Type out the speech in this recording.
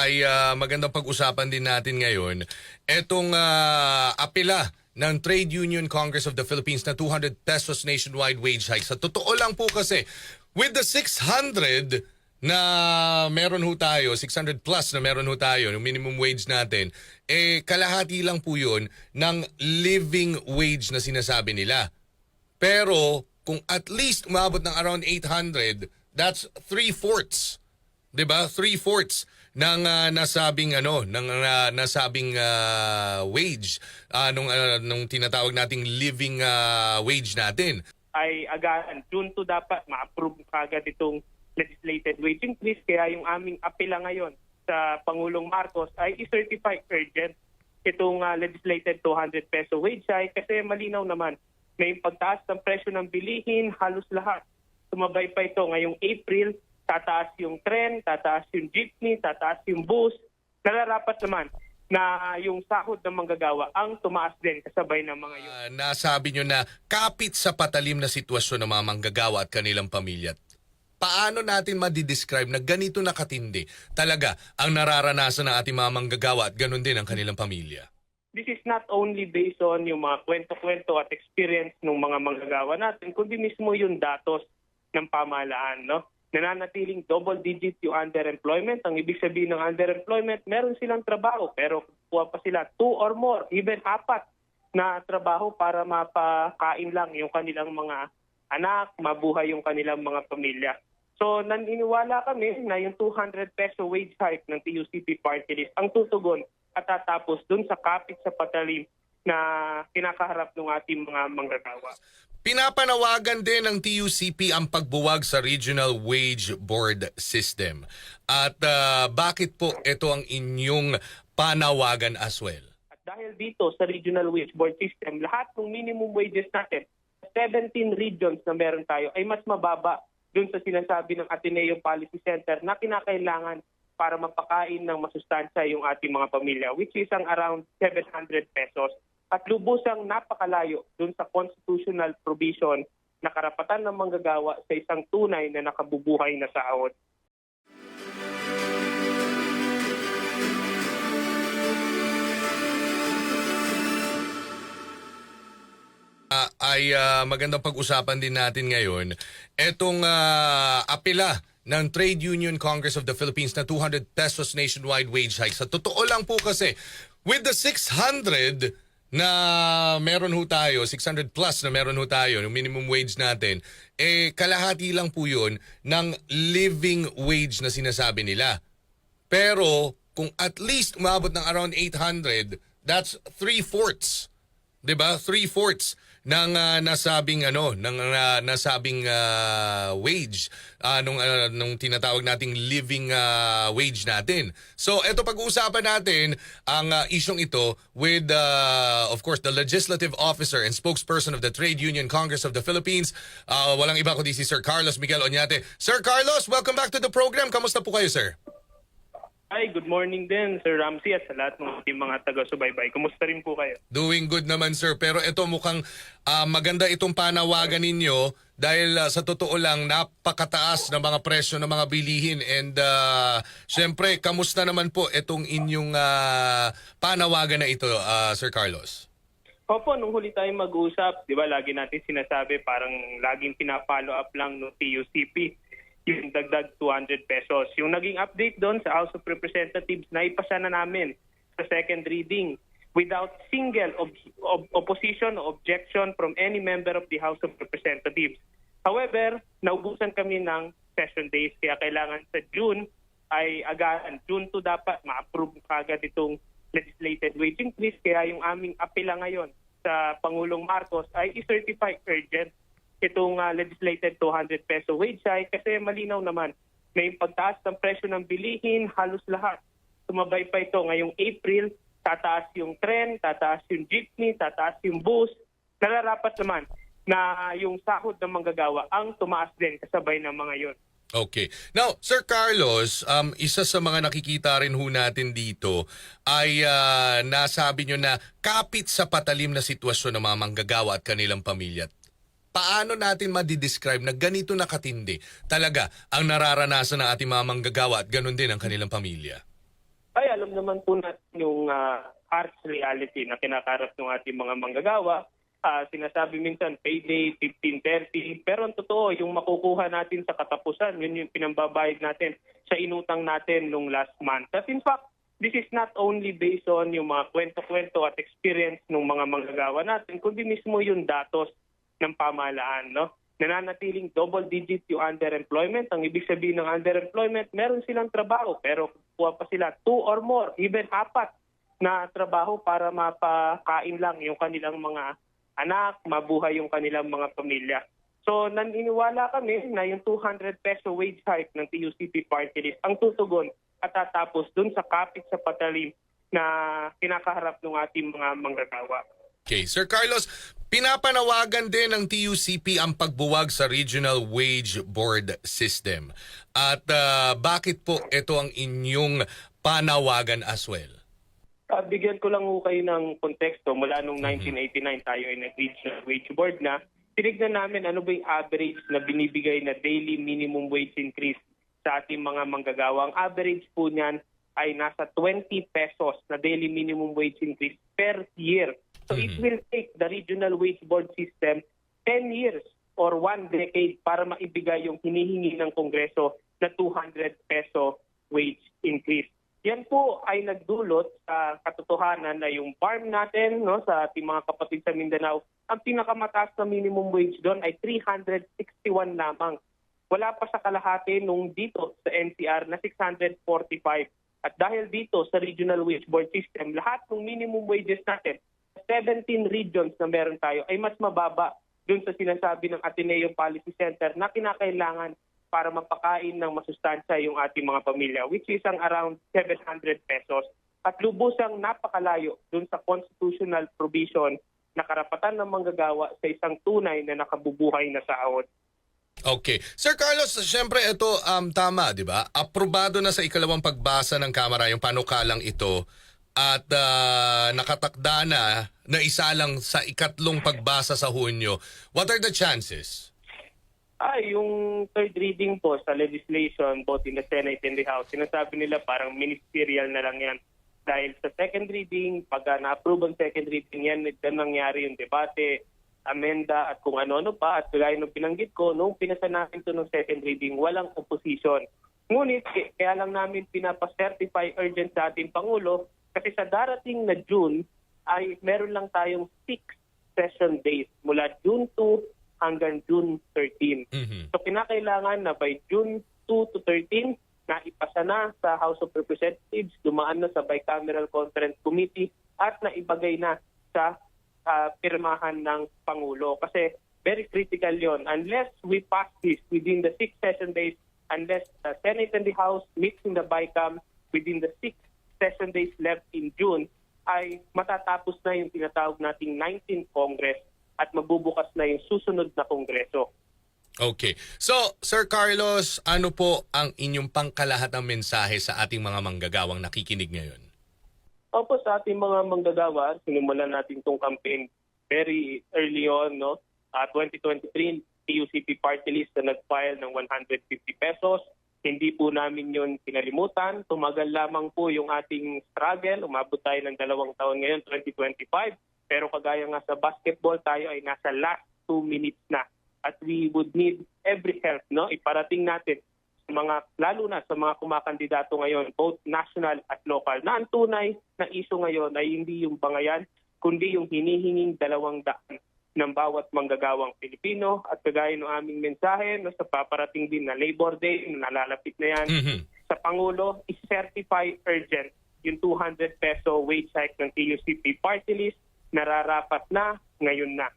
ay ah, magandang pag-usapan din natin ngayon. Etong ah, apela ng Trade Union Congress of the Philippines na 200 pesos nationwide wage hike. Sa totoo lang po kasi, with the 600 na meron ho tayo, 600 plus na meron ho tayo, yung minimum wage natin, eh kalahati lang po yun ng living wage na sinasabi nila. Pero kung at least umabot ng around 800, that's three-fourths. ba? Three-fourths ng ah, nasabing ano, ng ah, nasabing ah, wage ah, nung ah, nung tinatawag nating living ah, wage natin. ay agaran. June 2 dapat ma-approve kagad itong legislated wage increase. Kaya yung aming apela ngayon sa Pangulong Marcos ay i-certify urgent itong ah, legislated 200 peso wage hike kasi malinaw naman na yung pagtaas ng presyo ng bilihin, halos lahat. Sumabay pa ito ngayong April, tataas yung tren, tataas yung jeepney, tataas yung bus. Nararapat naman na yung sahod ng manggagawa ang tumaas din kasabay ng mga yun. Ah, nasabi nyo na kapit sa patalim na sitwasyon ng mga manggagawa at kanilang pamilya. Paano natin madidescribe na ganito na katindi talaga ang nararanasan ng ating mga manggagawa at ganun din ang kanilang pamilya? this is not only based on yung mga kwento-kwento at experience ng mga manggagawa natin, kundi mismo yung datos ng pamahalaan. No? Nananatiling double digit yung underemployment. Ang ibig sabihin ng underemployment, meron silang trabaho, pero kuha pa sila two or more, even apat na trabaho para mapakain lang yung kanilang mga anak, mabuhay yung kanilang mga pamilya. So naniniwala kami na yung 200 peso wage hike ng TUCP party list ang tutugon at tatapos dun sa kapit sa patalim na kinakaharap ng ating mga manggagawa. Pinapanawagan din ng TUCP ang pagbuwag sa Regional Wage Board System. At ah, bakit po ito ang inyong panawagan as well? At dahil dito sa Regional Wage Board System, lahat ng minimum wages natin, 17 regions na meron tayo ay mas mababa dun sa sinasabi ng Ateneo Policy Center na kinakailangan para mapakain ng masustansya yung ating mga pamilya, which is ang around 700 pesos. At lubusang napakalayo dun sa constitutional provision na karapatan ng manggagawa sa isang tunay na nakabubuhay na sahod. Ah, ay ah, magandang pag-usapan din natin ngayon. Etong ah, apela ng Trade Union Congress of the Philippines na 200 pesos nationwide wage hike. Sa totoo lang po kasi, with the 600 na meron ho tayo, 600 plus na meron ho tayo, yung minimum wage natin, eh kalahati lang po yun ng living wage na sinasabi nila. Pero kung at least umabot ng around 800, that's three-fourths. ba? Three-fourths ng ah, nasabing ano, ng ah, nasabing ah, wage ah, nung ah, nung tinatawag nating living ah, wage natin. So, eto pag-uusapan natin ang ah, isyong ito with ah, of course the legislative officer and spokesperson of the Trade Union Congress of the Philippines. Ah, walang iba kundi si Sir Carlos Miguel Oñate. Sir Carlos, welcome back to the program. Kamusta po kayo, sir? Hi, good morning din Sir Ramsey at sa lahat ng ating mga taga-subaybay. Kumusta rin po kayo? Doing good naman sir, pero ito mukhang ah, maganda itong panawagan ninyo dahil ah, sa totoo lang napakataas ng mga presyo ng mga bilihin and uh, syempre kamusta naman po itong inyong ah, panawagan na ito ah, Sir Carlos? Opo, nung huli tayo mag-usap, di ba, lagi natin sinasabi, parang laging pina-follow up lang ng TUCP yung dagdag 200 pesos. Yung naging update doon sa House of Representatives na ipasa na namin sa second reading without single ob- ob- opposition or objection from any member of the House of Representatives. However, naubusan kami ng session days kaya kailangan sa June ay agaran. June 2 dapat ma-approve kagad itong legislated wage increase kaya yung aming apela ngayon sa Pangulong Marcos ay i-certify urgent itong ah, legislated 200 peso wage hike kasi malinaw naman na yung pagtaas ng presyo ng bilihin, halos lahat. Sumabay pa ito ngayong April, tataas yung tren, tataas yung jeepney, tataas yung bus. Nararapat naman na yung sahod ng manggagawa ang tumaas din kasabay ng mga yon. Okay. Now, Sir Carlos, um, isa sa mga nakikita rin ho natin dito ay ah, nasabi nyo na kapit sa patalim na sitwasyon ng mga manggagawa at kanilang pamilya. Paano natin madidescribe na ganito na katindi talaga ang nararanasan ng ating mga manggagawa at ganun din ang kanilang pamilya? ay alam naman po natin yung ah, harsh reality na kinakarap ng ating mga manggagawa. Ah, sinasabi minsan payday 15.30 pero ang totoo yung makukuha natin sa katapusan yun yung pinambabayad natin sa inutang natin nung last month. At in fact, this is not only based on yung mga kwento-kwento at experience ng mga manggagawa natin kundi mismo yung datos ng pamahalaan, no? Nananatiling double digit yung underemployment. Ang ibig sabihin ng underemployment, meron silang trabaho pero kuha pa sila two or more, even apat na trabaho para mapakain lang yung kanilang mga anak, mabuhay yung kanilang mga pamilya. So naniniwala kami na yung 200 peso wage hike ng TUCP party list ang tutugon at tatapos dun sa kapit sa patalim na kinakaharap ng ating mga manggagawa. Okay, Sir Carlos, pinapanawagan din ng TUCP ang pagbuwag sa Regional Wage Board System. At ah, bakit po ito ang inyong panawagan as well? Uh, bigyan ko lang ho kayo ng konteksto. Mula nung 1989 tayo ay nag-regional wage board na. Tinignan namin ano ba yung average na binibigay na daily minimum wage increase sa ating mga manggagawa. Ang average po niyan ay nasa 20 pesos na daily minimum wage increase per year. So it will take the regional wage board system 10 years or one decade para maibigay yung hinihingi ng Kongreso na 200 peso wage increase. Yan po ay nagdulot sa katotohanan na yung farm natin no, sa ating mga kapatid sa Mindanao, ang pinakamataas na minimum wage doon ay 361 lamang. Wala pa sa kalahati nung dito sa NCR na 645. At dahil dito sa regional wage board system, lahat ng minimum wages natin, 17 regions na meron tayo ay mas mababa dun sa sinasabi ng Ateneo Policy Center na kinakailangan para mapakain ng masustansya yung ating mga pamilya, which is ang around 700 pesos. At lubusang napakalayo dun sa constitutional provision na karapatan ng manggagawa sa isang tunay na nakabubuhay na sahod. Okay. Sir Carlos, siyempre ito um, tama, di ba? Aprobado na sa ikalawang pagbasa ng Kamara yung panukalang ito at ah, nakatakda na na isa lang sa ikatlong pagbasa sa Hunyo. What are the chances? Ay, yung third reading po sa legislation, both in the Senate and the House, sinasabi nila parang ministerial na lang yan. Dahil sa second reading, pag uh, na-approve ang second reading yan, ito nangyari yung debate, amenda at kung ano-ano pa. At gaya nung binanggit ko, nung pinasa namin ito ng second reading, walang opposition. Ngunit, kaya lang namin pinapa-certify urgent sa ating Pangulo kasi sa darating na June ay meron lang tayong six session days mula June 2 hanggang June 13. Mhm. So kinakailangan na by June 2 to 13 na ipasa na sa House of Representatives, dumaan na sa Bicameral Conference Committee at naibagay na sa ah, pirmahan ng Pangulo. Kasi very critical yon Unless we pass this within the six session days, unless the Senate and the House meets in the Bicam within the six session days left in June, ay matatapos na yung tinatawag nating 19th Congress at magbubukas na yung susunod na Kongreso. Okay. So, Sir Carlos, ano po ang inyong pangkalahatang mensahe sa ating mga manggagawang nakikinig ngayon? Opo, sa ating mga manggagawa, sinimulan natin itong campaign very early on, no? Uh, 2023, PUCP party list na nag-file ng 150 pesos. Hindi po namin yun pinalimutan. Tumagal lamang po yung ating struggle. Umabot tayo ng dalawang taon ngayon, 2025. Pero kagaya nga sa basketball, tayo ay nasa last two minutes na. At we would need every help, no? Iparating natin sa mga lalo na sa mga kumakandidato ngayon, both national at local, na ang tunay na iso ngayon ay hindi yung bangayan, kundi yung hinihinging dalawang daan ng bawat manggagawang Pilipino at kagaya ng aming mensahe no, sa paparating din na Labor Day, na nalalapit na yan, Mhm. sa Pangulo, is-certify urgent yung 200 peso wage hike ng TUCP party list, nararapat na ngayon na.